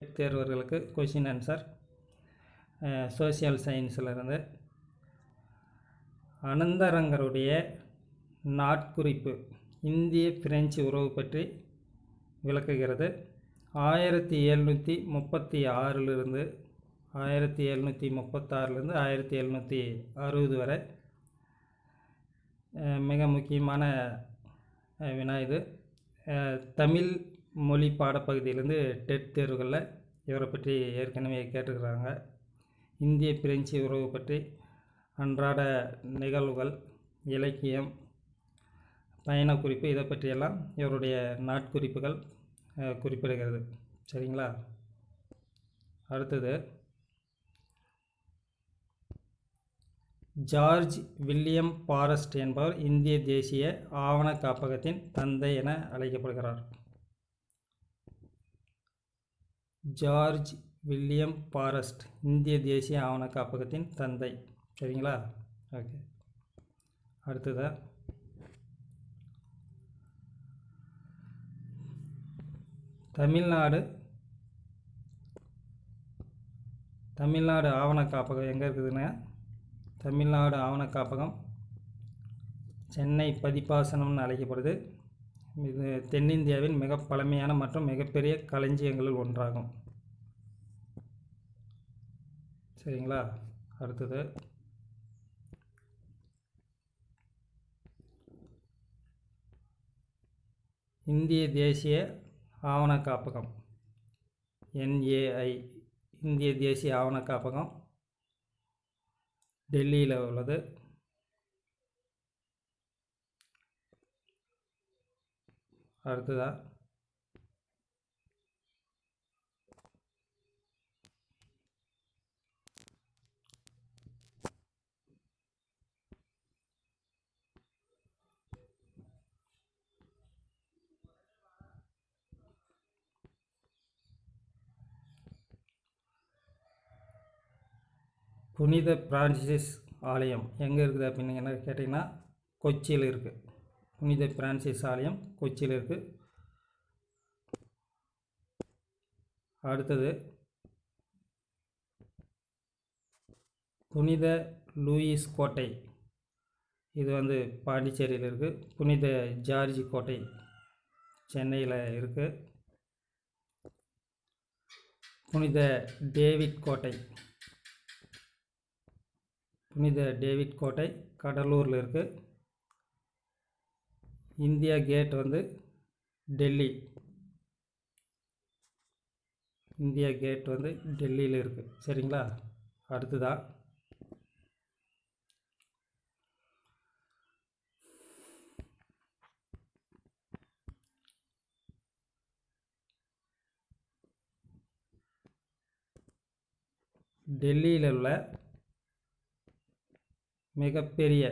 தேர்வர்களுக்கு question answer social சயின்ஸிலிருந்து அனந்தரங்கருடைய நாட்குறிப்பு இந்திய பிரெஞ்சு உறவு பற்றி விளக்குகிறது. ஆயிரத்தி எழுநூற்றி முப்பத்தி ஆறிலிருந்து ஆயிரத்தி எழுநூற்றி முப்பத்தாறுலேருந்து ஆயிரத்தி எழுநூற்றி அறுபது வரை மிக முக்கியமான வினா இது. தமிழ் மொழி பாடப்பகுதியிலேருந்து டெட் தேர்வுகளில் இவரை பற்றி ஏற்கனவே கேட்டுக்கிறாங்க இந்திய பிரெஞ்சு உறவு பற்றி அன்றாட நிகழ்வுகள் இலக்கியம் பயணக்குறிப்பு இதை பற்றியெல்லாம் இவருடைய நாட்குறிப்புகள் குறிப்பிடுகிறது. சரிங்களா? அடுத்தது ஜார்ஜ் வில்லியம் பாரஸ்ட் என்பவர் இந்திய தேசிய ஆவண காப்பகத்தின் தந்தை என அழைக்கப்படுகிறார். ஜார்ஜ் வில்லியம் பாரஸ்ட் இந்திய தேசிய ஆவண காப்பகத்தின் தந்தை. சரிங்களா? ஓகே. அடுத்ததா? தமிழ்நாடு தமிழ்நாடு ஆவண காப்பகம் எங்கே இருக்குதுன்னா தமிழ்நாடு ஆவண காப்பகம் சென்னை பதிப்பாசனம்னு அழைக்கப்படுது. இது தென்னிந்தியாவின் மிக பழமையான மற்றும் மிகப்பெரிய களஞ்சியங்களில் ஒன்றாகும். சரிங்களா? அடுத்தது. இந்திய தேசிய ஆவண காப்பகம் என்ஏஐ. இந்திய தேசிய ஆவண காப்பகம் டெல்லியில் உள்ளது. அடுத்ததா? புனித பிரான்சிஸ் ஆலயம் எங்கே இருக்குது அப்படின்னு என்ன கேட்டிங்கன்னா கொச்சியில் இருக்குது புனித பிரான்சிஸ் ஆலயம் கொச்சியில் இருக்குது அடுத்தது புனித லூயிஸ் கோட்டை. இது வந்து பாண்டிச்சேரியில் இருக்குது புனித ஜார்ஜ் கோட்டை சென்னையில் இருக்குது புனித டேவிட் கோட்டை. புனித டேவிட் கோட்டை கடலூரில் இருக்குது இந்தியா கேட் வந்து டெல்லி. இந்தியா கேட் வந்து டெல்லியில் இருக்குது சரிங்களா? அடுத்ததா? டெல்லியில் உள்ள மிகப்பெரிய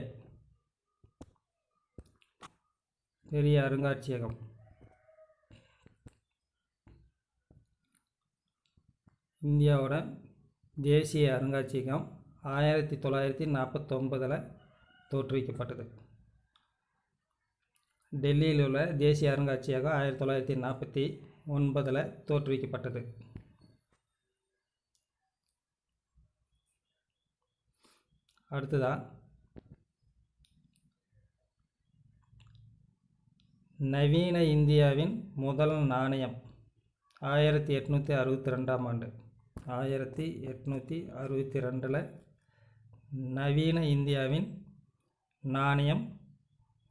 பெரிய அருங்காட்சியகம். இந்தியாவோட தேசிய அருங்காட்சியகம் ஆயிரத்தி தொள்ளாயிரத்தி நாற்பத்தொம்பதில் தோற்றுவிக்கப்பட்டது. டெல்லியில் உள்ள தேசிய அருங்காட்சியகம் ஆயிரத்தி தொள்ளாயிரத்தி நாற்பத்தி ஒன்பதில் தோற்றுவிக்கப்பட்டது. அடுத்ததாக நவீன இந்தியாவின் முதல் நாணயம் ஆயிரத்தி எட்நூற்றி அறுபத்தி ரெண்டாம் ஆண்டு. ஆயிரத்தி எட்நூற்றி அறுபத்தி ரெண்டில் நவீன இந்தியாவின் நாணயம்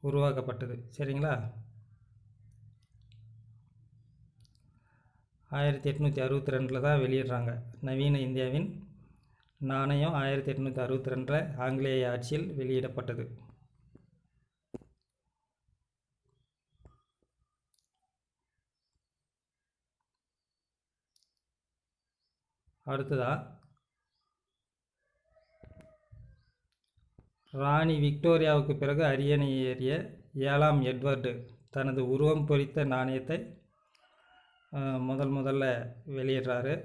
உருவாக்கப்பட்டது. சரிங்களா? ஆயிரத்தி எட்நூற்றி அறுபத்தி ரெண்டில் தான் வெளியிடுறாங்க. நவீன இந்தியாவின் நாணயம் ஆயிரத்தி எட்நூற்றி அறுபத்தி ரெண்டில் ஆங்கிலேய ஆட்சியில் வெளியிடப்பட்டது. அடுத்ததா? ராணி விக்டோரியாவுக்கு பிறகு அரியணை ஏறிய ஏழாம் எட்வர்டு தனது உருவம் பொறித்த நாணயத்தை முதல் முதல்ல வெளியிடுறாரு.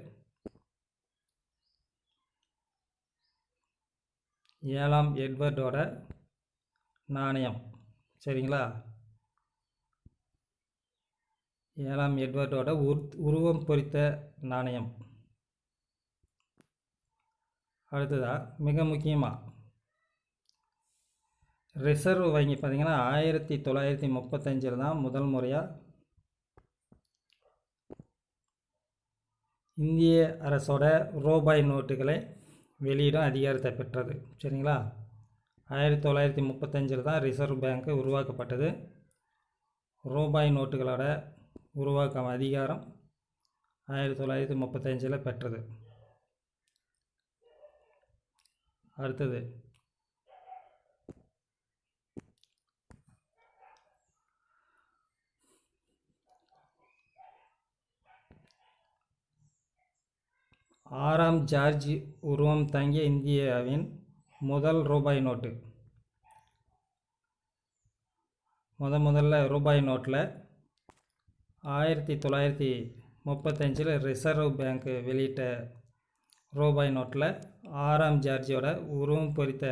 ஏழாம் எட்வர்டோட நாணயம். சரிங்களா? ஏழாம் எட்வர்டோட உருவம் பொறித்த நாணயம். அடுத்ததாக மிக முக்கியமாக ரிசர்வ் வங்கி பார்த்திங்கன்னா ஆயிரத்தி தொள்ளாயிரத்தி முப்பத்தஞ்சில் தான் முதல் முறையாக இந்திய அரசோட ரூபாய் நோட்டுகளை வெளியிடும் அதிகாரத்தை பெற்றது. சரிங்களா? ஆயிரத்தி தொள்ளாயிரத்தி முப்பத்தஞ்சில் தான் ரிசர்வ் பேங்க்கு உருவாக்கப்பட்டது. ரூபாய் நோட்டுகளோட உருவாக்கம் அதிகாரம் ஆயிரத்தி தொள்ளாயிரத்தி முப்பத்தஞ்சில் பெற்றது. அடுத்தது. ஆறாம் ஜார்ஜ் உருவம் தங்கிய இந்தியாவின் முதல் ரூபாய் நோட்டு. முத முதல்ல ரூபாய் நோட்டில் ஆயிரத்தி தொள்ளாயிரத்தி முப்பத்தஞ்சில் ரிசர்வ் பேங்க்கு வெளியிட்ட ரூபாய் நோட்டில் ஆறாம் ஜார்ஜியோட உருவம் பொறித்த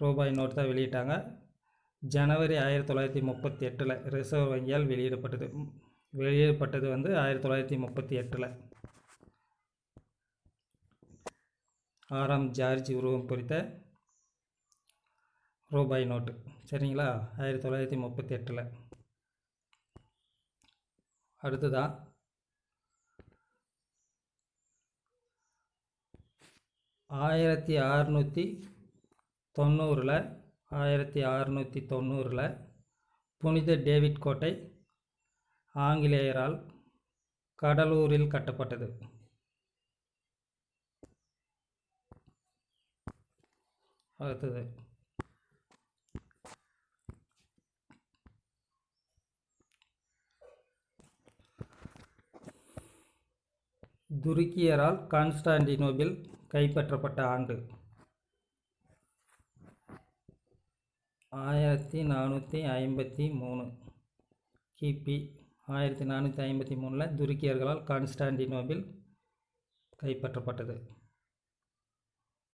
ரூபாய் நோட் தான் வெளியிட்டாங்க. ஜனவரி ஆயிரத்தி தொள்ளாயிரத்தி முப்பத்தி எட்டில் ரிசர்வ் வங்கியால் வெளியிடப்பட்டது. வெளியிடப்பட்டது வந்து ஆயிரத்தி தொள்ளாயிரத்தி முப்பத்தி எட்டில் ஆறாம் ஜார்ஜ் உருவம் பொறித்த ரூபாய் நோட்டு. சரிங்களா? ஆயிரத்தி தொள்ளாயிரத்தி முப்பத்தி எட்டில் அடுத்ததாக ஆயிரத்தி அறநூற்றி தொண்ணூறில் ஆயிரத்தி அறநூற்றி தொண்ணூறில் புனித டேவிட் கோட்டை ஆங்கிலேயரால் கடலூரில் கட்டப்பட்டது. அடுத்தது. துருக்கியரால் கான்ஸ்டாண்டினோபிள் கைப்பற்றப்பட்ட ஆண்டு. ஆயிரத்தி நானூற்றி ஐம்பத்தி மூணு. கிபி ஆயிரத்தி நானூற்றி ஐம்பத்தி மூணில் துருக்கியர்களால் கான்ஸ்டான்டினோபிள் கைப்பற்றப்பட்டது.